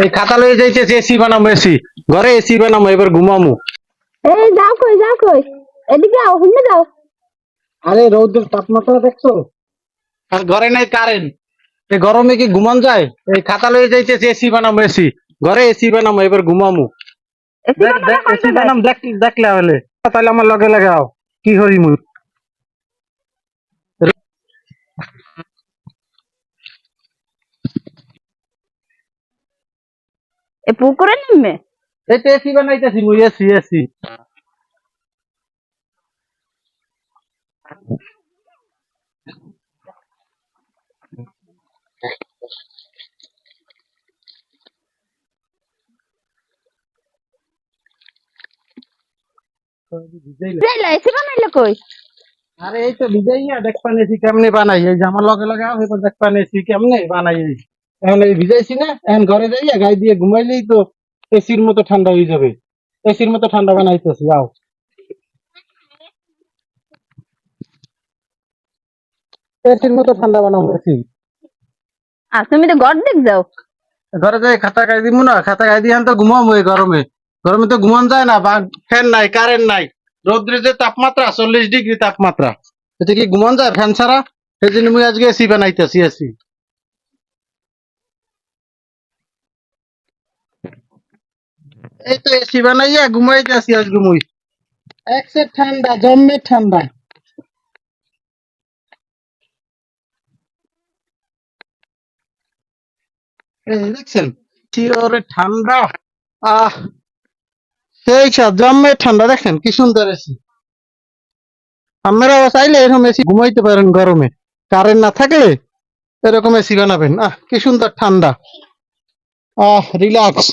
এই খাতা লয়ে যাইতেছে এসি বানাবো এসি ঘরে এসি বানাবো এবার ঘুমামু। এই যাও কই যাও কই। এদিকে আও হুনে যাও। আরে রৌদ্রের তাপমাত্রা দেখছ? আর ঘরে নাই কারেন্ট এই গরমে কি ঘুমান যায়? এই খাতা লয়ে যাইতেছে এসি বানাবো এসি ঘরে এসি বানাবো এবার ঘুমামু। এসি বানাম দেখ দেখলে হলে তাহলে আমার লগে লগে আও কি করি মুই? এ পুকুরে নিমে? এই তো এসি বানাইতেছি মুই এসি এসি এসি বানাইলে কই? আরে এই তো ভিজাইয়া দেখ পানেছি কেমনে বানাই? এই জামার লগে লগে আও এবার দেখ পানেছি কেমনে বানাই। এখন এই ভিজাইছি না এখন ঘরে যাইয়া গায়ে দিয়ে ঘুমাইলেই তো এসির মতো ঠান্ডা হয়ে যাবে। এসির মতো ঠান্ডা বানাইতেছি আও। এসির মতো ঠান্ডা বানাবো এসি আর তুমি তো ঘর দেখ যাও। ঘরে যাই খাতা গায়ে দিব না খাতা গায়ে দিয়ে তো ঘুমাবো এই গরমে। গরমে তো ঘুমান যায় না বা ফ্যান নাই কারেন্ট নাই। রোদ্রের যে তাপমাত্রা চল্লিশ ডিগ্রি তাপমাত্রা। এতে কি ঘুমান যায় ফ্যান ছাড়া? সেই জন্য মুই আজকে এসি বানাইতেছি এসি এই তো এসি বানাইয়া ঘুমাইতেছি আজকে মুই একসে ঠান্ডা জম্মে ঠান্ডা। দেখছেন ঠান্ডা। আহ সেই জম্মে ঠান্ডা দেখেন কি সুন্দর এসি আপনারা চাইলে এরকম এসি ঘুমাইতে পারেন গরমে। কারেন্ট না থাকলে এরকম এসি বানাবেন। আহ কি সুন্দর ঠান্ডা। আহ রিল্যাক্স।